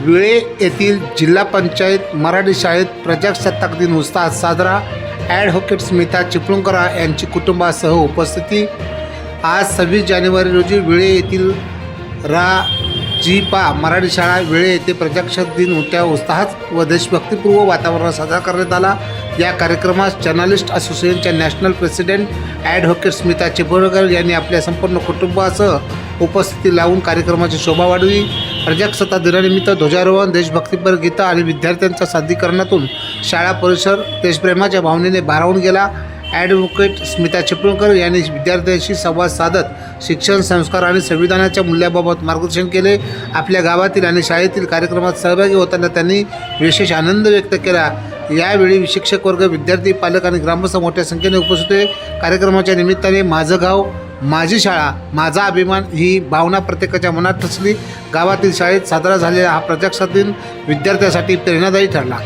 विळे येथील जिल्हा पंचायत मराठी शाळेत प्रजासत्ताक दिन उत्साहात साजरा. ॲडव्होकेट स्मिता चिपळूणकरा यांची कुटुंबासह उपस्थिती. आज सव्वीस जानेवारी रोजी विळे येथील रा. जी. पा. मराठी शाळा वेळे येथे प्रजाक्षक दिन मोठ्या उत्साहात व देशभक्तीपूर्व वातावरणात साजरा करण्यात आला. या कार्यक्रमास जर्नलिस्ट असोसिएशनच्या national president advocate Smita Chiplunkar यांनी आपल्या संपूर्ण कुटुंबासह उपस्थिती लावून कार्यक्रमाची शोभा वाढवली. प्रजासत्ताक दिनानिमित्त ध्वजारोहण देशभक्तीपर गीता आणि विद्यार्थ्यांच्या सादरीकरणातून शाळा परिसर देशप्रेमाच्या भावनेने भारावून गेला. ॲडव्होकेट स्मिता चिपळूणकर यांनी विद्यार्थ्यांशी संवाद साधत शिक्षण संस्कार आणि संविधानाच्या मूल्याबाबत मार्गदर्शन केले. आपल्या गावातील आणि शाळेतील कार्यक्रमात सहभागी होताना त्यांनी विशेष आनंद व्यक्त केला. यावेळी शिक्षक वर्ग विद्यार्थी पालक आणि ग्रामस्थ मोठ्या संख्येने उपस्थित होते. कार्यक्रमाच्या निमित्ताने माझं गाव माझी शाळा माझा अभिमान ही भावना प्रत्येकाच्या मनात ठसली गावातील शाळेत साजरा झालेला हा प्रजासत्ताक दिन विद्यार्थ्यासाठी प्रेरणादायी ठरला.